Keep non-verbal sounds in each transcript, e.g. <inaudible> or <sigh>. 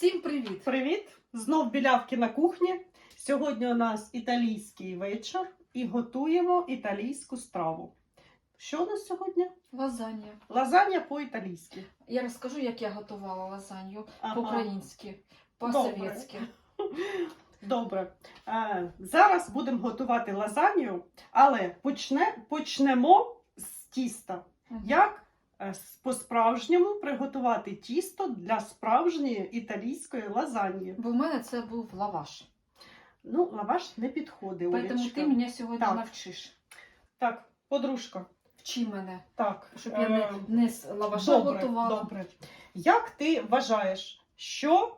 Всім привіт! Привіт! Знов білявки на кухні. Сьогодні у нас італійський вечір і готуємо італійську страву. Що у нас сьогодні? Лазанья. Лазанья по-італійськи. Я розкажу, як я готувала лазанью Ага. по-українськи, по-совєтськи. Добре. Е, зараз будемо готувати лазанью, але почне, почнемо з тіста. Мгм. Як по-справжньому приготувати тісто для справжньої італійської лазаньї? Бо в мене це був лаваш. Ну, лаваш не підходить. Тому ти мене сьогодні Так. навчиш. Так, подружка. Вчи мене, Так, щоб я не, е, не з лаваша добре, готувала. добре. Як ти вважаєш, що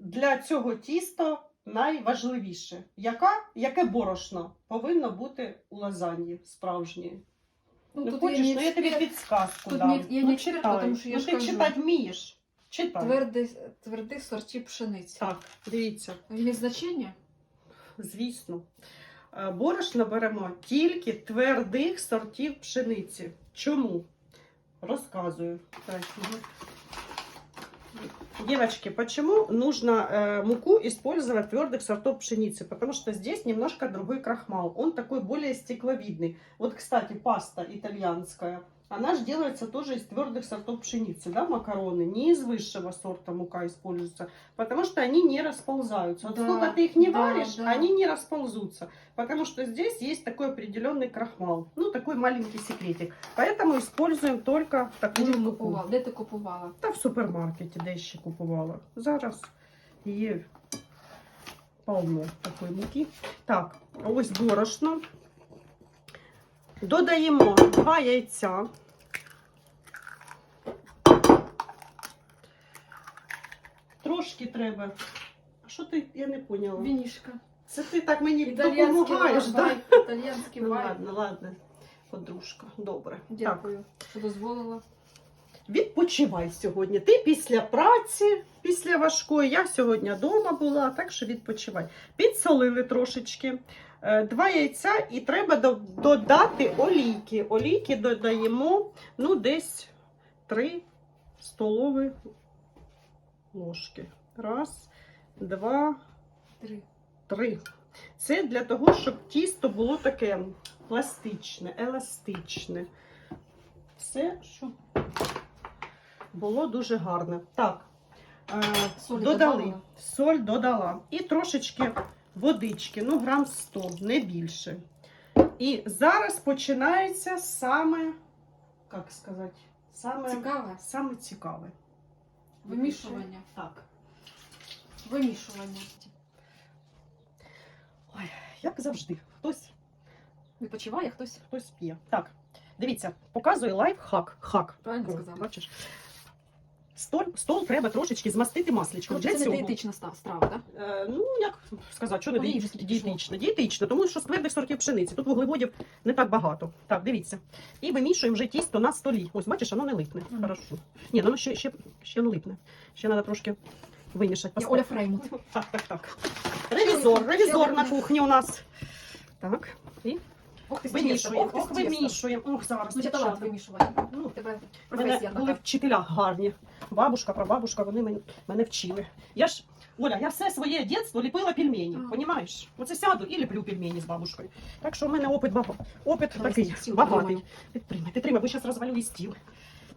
для цього тіста найважливіше? Яка, яке борошно повинно бути у лазаньї справжньої? Ну, Ну, тут хочеш, я ну не я тобі експерт. підсказку Тут дам. не- я ну, не експерт, читай. що я ну, ж ти кажу. читати вмієш. Читай. Твердих, твердих сортів пшениці. Так, дивіться, Є значення? звісно. Е, Борошно беремо тільки твердих сортів пшениці. Чому? Розказую. Так, угу. Девочки, почему нужно э, муку использовать твердых сортов пшеницы? Потому что здесь немножко другой крахмал. Он такой более стекловидный. Вот, кстати, паста итальянская. Она же делается тоже из твердых сортов пшеницы, да, макароны. Не из высшего сорта мука используется, потому что они не расползаются. Вот Да, сколько ты их не да, варишь, да. они не расползутся. Потому что здесь есть такой определенный крахмал. Ну, такой маленький секретик. Поэтому используем только Де такую ти муку. купувала? Де ти купувала? Та в супермаркеті де ще купувала. Зараз є повно такої муки. Так, ось борошно. Додаємо два яйця. Трошки треба. А що ти? Я не поняла. Вінішка. Це ти так мені допомагаєш, так? Італіянський Ну ладно, ладно. Подружка, добре. Так. Дякую, що дозволила. Відпочивай сьогодні. Ти після праці, після важкої. Я сьогодні вдома була, так що відпочивай. Підсолили трошечки. Е, Два яйця і треба додати олійки. Олійки додаємо ну, десь 3 столові ложки. Раз, два, Три. три. Це для того, щоб тісто було таке пластичне, еластичне. Все, що було дуже гарне. Так, е, Солі додали. додавала? Соль додала. І трошечки водички, ну, грам 100, не більше. І зараз починається саме, як сказати, саме Цікаве. саме цікаве. Вимішування. Так. Вимішування. Ой, Як завжди, хтось Відпочиває хтось. хтось п'є. Так, дивіться, показую лайфхак. Хак. Правильно сказала. Бачиш? Стол, стол треба трошечки змастити масличком. Тобто Для це не дієтична страва, так? Е, ну, як сказати, що не Олії діє- вже скільки дієтично. Дієтично, тому що з твердих сортів пшениці. Тут вуглеводів не так багато. Так, дивіться. І вимішуємо вже тісто на столі. Ось, бачиш, воно не липне. Мгм. Хорошо. Ні, воно ще, ще, ще не липне. Ще треба трошки вимішати. Я Оля Фреймут. Так, так, так. Ревізор, ревізор на кухні у нас. Так, і Ох ти вимішуємо. Ох, вимішує. вимішуємо. Ох, зараз. Ну, це дівчата. вимішувати. Ну, тебе У мене були така. вчителя гарні. Бабушка, прабабушка, вони мене, мене вчили. Я ж, Оля, я все своє дитинство ліпила пельмені, А. понімаєш? Оце сяду і ліплю пельмені з бабушкою. Так що в мене опит, бага... опит Давай, такий стіл багатий. підтримай. Підтримай, підтримай, бо зараз розвалю і стіл.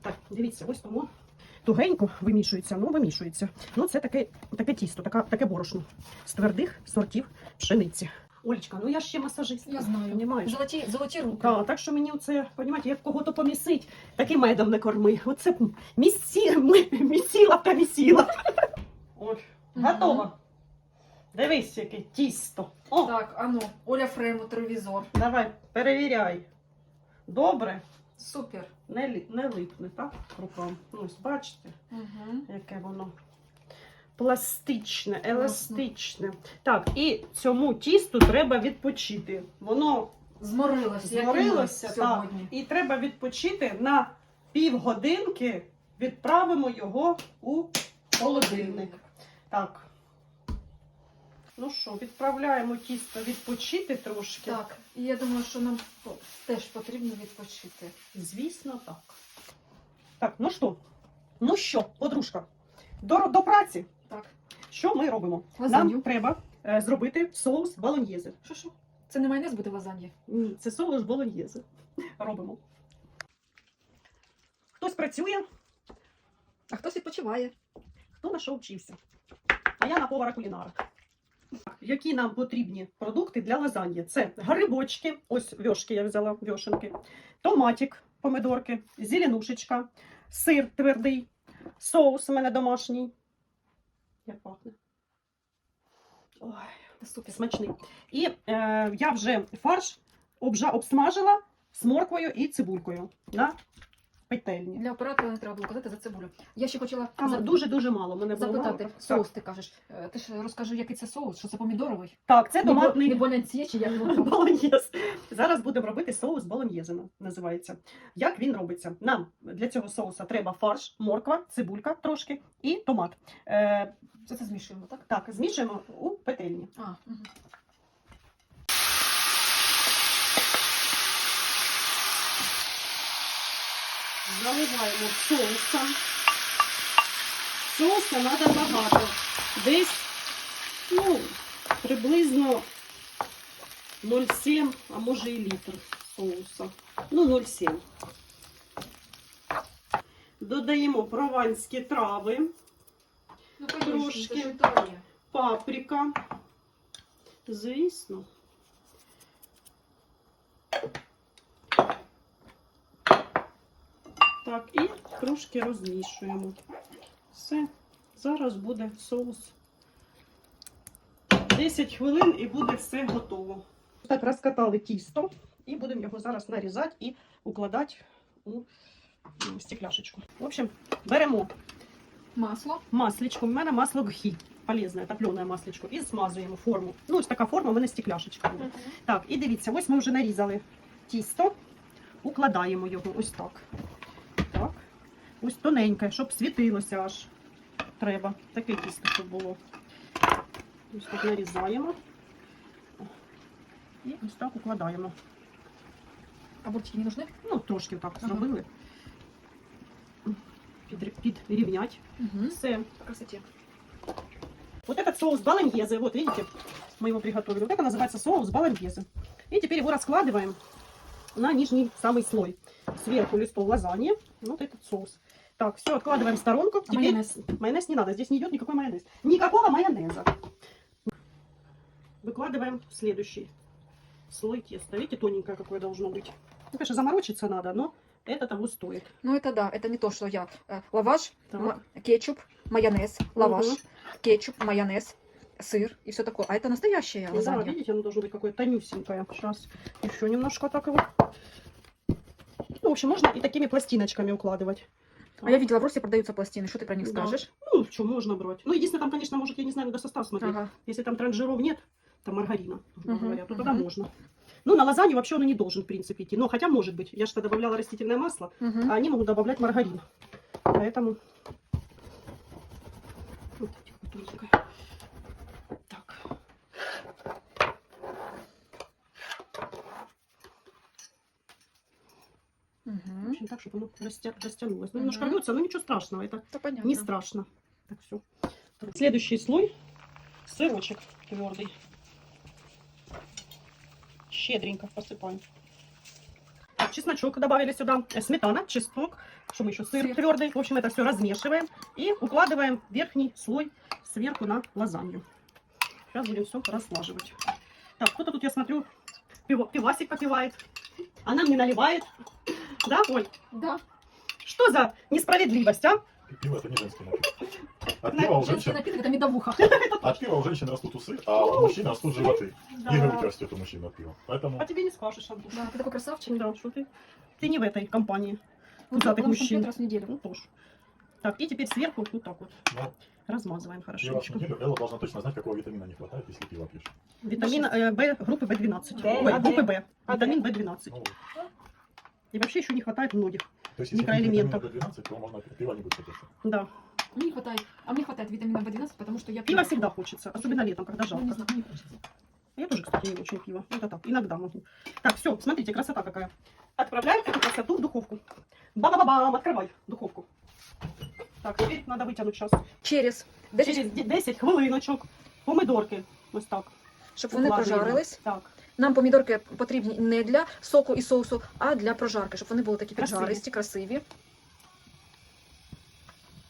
Так, дивіться, ось тому тугенько вимішується, ну вимішується. Ну це таке, таке тісто, така, таке борошно з твердих сортів пшениці. Олечка, ну я ж ще масажист. Я знаю. Понімаєш? Золоті, золоті руки. Так, так що мені оце, понімаєте, як кого-то помісить, так і медом не корми. Оце місі, ми, місіла та місіла. От, Мгм. готово. Дивись, яке тісто. О, Так, ану, Оля Фреймут, ревізор. давай, перевіряй. Добре, Супер. не, лі- не липне, так? Рукам. Ну, Ось, бачите, Угу. яке воно. Пластичне, еластичне. Так, і цьому тісту треба відпочити. Воно Зморилася. як Зморилося, так. сьогодні. І треба відпочити на півгодинки. Відправимо його у холодильник. Так. Ну що, відправляємо тісто відпочити трошки. Так, і я думаю, що нам теж потрібно відпочити. Звісно, так. Так, ну що? Ну що, подружка, до, до праці. Так. Що ми робимо? Лазанью. Нам треба е, зробити соус болоньєзе. Що що? Це не майонез буде в лазаньї? Ні, це соус болоньєзе. Робимо. Хтось працює, А хтось відпочиває. хто на що вчився. А я на повара кулінара. Які нам потрібні продукти для лазаньї? Це грибочки, ось вьошки я взяла, вьошенки, томатик, помидорки, зеленушечка, сир твердий, соус у мене домашній. Як пахне. Ой, супер. смачний. І е, я вже фарш обжа, обсмажила з морквою і цибулькою на петельні. Для оператора не треба було казати за цибулю. Я ще хотіла дуже-дуже мало. Мене було мало. запитати. Так. Соус ти кажеш. Е, Ти ж розкажи, який це соус, що це помідоровий? Так, це томатний Не болянці чи як <laughs> болоньєз. Зараз будемо робити соус болоньєзе, називається. Як він робиться? Нам для цього соуса треба фарш, морква, цибулька трошки і томат. Е, Це це змішуємо, так? так, змішуємо у петельні. А, угу. Заливаємо соусом. Соуса треба багато. Десь, ну, приблизно 0,7, а може і літр соуса. Ну, 0,7. Додаємо прованські трави, Ну, Трошки. паприка. Звісно. Так, і трошки розмішуємо. Все. Зараз буде соус. 10 хвилин і буде все готово. Так, розкатали тісто і будемо його зараз нарізати і укладати у стекляшечку. В общем, беремо Масло. масличко. У мене масло гхі. Полезне, топлене масличко. І смазуємо форму. Ну, ось така форма, у мене стекляшечка буде. Так, і дивіться, ось ми вже нарізали тісто, укладаємо його ось. Так. Ось тоненьке, щоб світилося аж. Треба. Таке тісто, щоб було. Ось так нарізаємо. І ось так укладаємо. А бортики не нужны? Ну, трошки так Ага. зробили. Підрі- Підрівнять. Угу. Все. По красоте. Вот этот соус болоньезе, вот видите, мы его приготовили. Вот это называется соус болоньезе. И теперь его раскладываем на нижний самый слой. Сверху листов лазаньи, Вот этот соус. Так, все, откладываем в сторонку. А Теперь майонез? майонез не надо, здесь не идет никакой майонез. Никакого майонеза. Выкладываем следующий слой теста. Видите, тоненькое какое должно быть. Ну, конечно, заморочиться надо, но это того стоит. Ну, это да, это не то, что я. Э, Лаваш, кетчуп, майонез, лаваш, Мгм. кетчуп, майонез, сыр и все такое. А это настоящая Ну Да, лазанья. видите, оно должно быть какое-то тонюсенькое. Сейчас еще немножко так его. В общем, можно и такими пластиночками укладывать. А я видела, в Росе продаются пластины. Что ты про них Да. скажешь? Ну, что можно брать. Ну, единственное, там, конечно, может, я не знаю, надо состав смотреть. Ага. Если там транжиров нет, там маргарина, грубо Мгм, говоря, то тогда мгм. можно. Ну, на лазанью вообще он и не должен, в принципе, идти. Но хотя может быть. Я что добавляла растительное масло, Мгм. а они могут добавлять маргарин. Поэтому... Вот эти вот тоненькое. Так. В Мгм. общем, так, чтобы оно растя- растянулось. Ну, Мгм. немножко рвется, но ничего страшного. Это Да понятно. не страшно. Так, все. Следующий слой. Сырочек твердый. Щедренько посыпаем. Так, чесночок добавили сюда. э, Сметана, чеснок. Что мы еще? Сыр, Сыр. твердый. В общем, это все размешиваем. И укладываем верхний слой сверху на лазанью. Сейчас будем все разлаживать. Так, кто-то тут, я смотрю, пиво, пивасик попивает. А нам не наливает. Да, Оль? Да. Что за несправедливость, а? Пиво это не женский напиток. От пива, у Женский женщин, напиток это медовуха. <laughs> от пива у женщин растут усы, а у мужчин растут животы. И грудь растет у мужчин от пива. Поэтому А тебе не скажешь, Антон. Да, ты такой красавчик. Да, что ты? Ты не в этой компании. Ну, Пузатых мужчин. раз в неделю. Ну, тоже. Так, и теперь сверху вот так вот размазываем пиво в хорошенечко. неделю Элла должна точно знать, какого витамина не хватает, если пиво пьешь. Витамин э, В группы В12. Б, Ой, а группы Б? В. А Витамин В12. Ну, И вообще еще не хватает многих. то есть, если Микроэлементов. витамин B12, то можно пиво не будет хотеться. Да. Мне не хватает. А мне хватает витамина В12, потому что я Пиво всегда хочется, особенно летом, когда Ну, жарко. не знаю, мне хочется. Я тоже, кстати, не очень пиво. Это так, иногда могу. Так, все, смотрите, красота какая. Отправляем эту красоту в духовку. Ба-ба-ба-бам, открывай духовку. Так, теперь надо вытянуть сейчас. Через Десять- через 10 хвилиночок помидорки. Ось так. Щоб вони Укладуємо. прожарились. Так. Нам помідорки потрібні не для соку і соусу, а для прожарки, щоб вони були такі Красиві. піджаристі, красиві.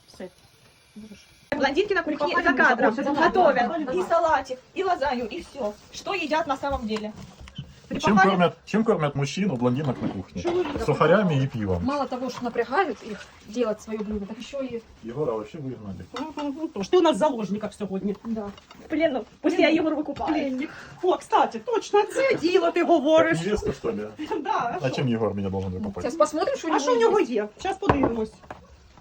Все. Блондинки на кухне за кадром готовят и салатик, и лазанью, и все. Что едят на самом деле? Чем кормят, чем кормят мужчин у блондинок на кухне? Сухарями и пивом. Мало того, что напрягают их делать свое блюдо, так еще и Егора вообще выгнали. Мгм. Тож ти у нас в заложниках сьогодні. да. В плену. Пусть я Егор выкупаю. Пленник. О, кстати, точно це діло ти говориш. Как невеста, что ли? <laughs> Да. А чем Егор меня должен выкупать? Сейчас посмотрим, что у А него що в нього есть. є? Зараз подивимось.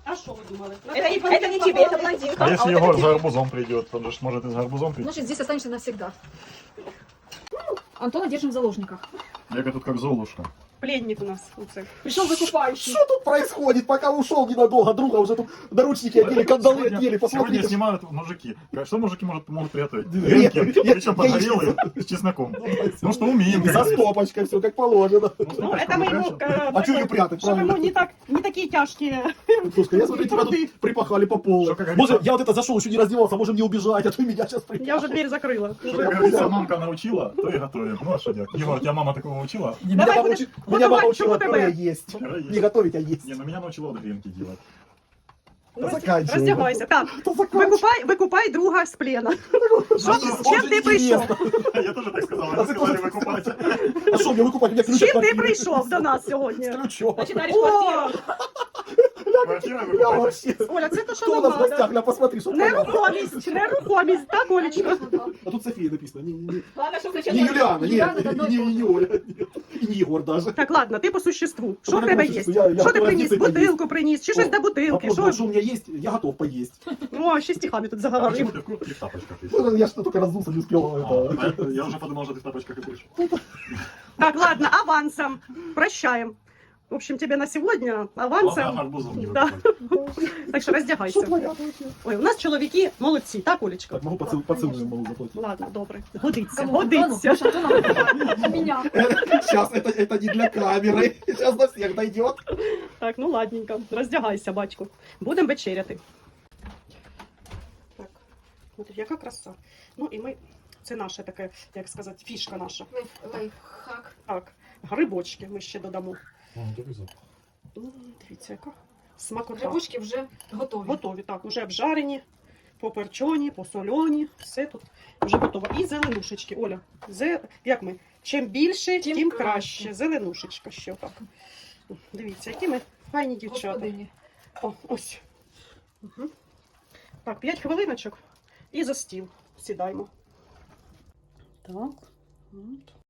А що ви думали? Это, не- это не тебе, это блондинка. А если вот Егор это с тебе. гарбузом придет, он же ж может и с гарбузом прийти. Значит, здесь останешься навсегда. Антона держим в заложниках. Я тут как Золушка. Пленник у нас. Пришел выкупающий. Что тут происходит? Пока ушел ненадолго, друга уже тут наручники одели, кандалы Сегодня- одели, Сегодня посмотрите. снимают мужики. Что мужики могут, могут приготовить? Гренки. Причем я подгорелые, с чесноком. Ну что умеем. За стопочкой, все как положено. Ну, Ну, это мы ему... э, А что ее прятать, Чтобы ему не, так, не такие тяжкие. Слушай, я смотрю, тебя тут припахали по полу. Может, я вот это зашел, еще не раздевался, можем не убежать, а то меня сейчас припахали. Я уже дверь закрыла. Что, как говорится, мамка научила, то и готовит. Ну а что делать? Егор, тебя мама такого учила? Давай меня мама готовать учила ТБ. пюре есть. Пюре есть. Не готовить, а есть. Не, ну меня научила вот гренки делать. Да заканчивай. Роздягайся. Так, <laughs> Да заканчивай. викупай, викупай друга з плена. Що, А з что? чим ти прийшов? Я тоже так сказал, вы сказали выкупать. А что мне выкупать? У меня З ключ чим от ти квартиры. прийшов до нас сьогодні? С ключом. Начинаешь <laughs> О, квартиру. Квартира Я выкупать. вообще... Оля, це то, що Кто у нам нас в гостях? надо. Ля, посмотри, что Нерухомість, нерухомість, так, Олечка? А тут София написано. Не, не, Ладно, что не включил. Юлиана, Юлиана, нет. это одно и Не, то же. не Оля. нет. И не Егор даже. Так, ладно, ти по существу. Що в Ну, тебе по є? существу, я- я Що ти готова приніс? дійсно Бутилку приніс, чи щось О, до А бутилки? вот, Що? что у меня есть, я готов поесть. О, ще стихами тут А заговорив. почему ты в куртке и в тапочках? Ну, Я что только разулся, не успел. А, это. а это Я уже подумал, что ты в тапочках и будешь. Так, ладно, авансом. Прощаем. В общем, тебе на сегодня Главное, авансом. арбузом не Да. <laughs> выкупать. Так що Что роздягайся. творят вообще? Ой, у нас чоловіки молодці, так, Олечка? Так, могу поцелуй, поцелуй могу заплатить. Ладно, добре. Годиться, Кому? годиться. Антону? Может, Антона выкупать? Меня. <laughs> Сейчас это, это не для камеры. Сейчас до всех дойдет. Так, ну ладненько. Роздягайся, батько. Будемо вечеряти. Так, от яка краса. Ну і ми, це наша така, як сказати, фішка наша. Лайф- Лайфхак. Так, грибочки ми ще додамо. М, Дивіться, яка смакота. Грибочки вже готові. Готові, так, вже обжарені, поперчені, посольоні, все тут вже готово. І зеленушечки. Оля, зе... як ми? Чим більше, Тим тим, краще. краще. Зеленушечка ще так. Дивіться, які ми файні дівчата. Господині. О, ось. Угу. Так, 5 хвилиночок і за стіл сідаємо. Так. от.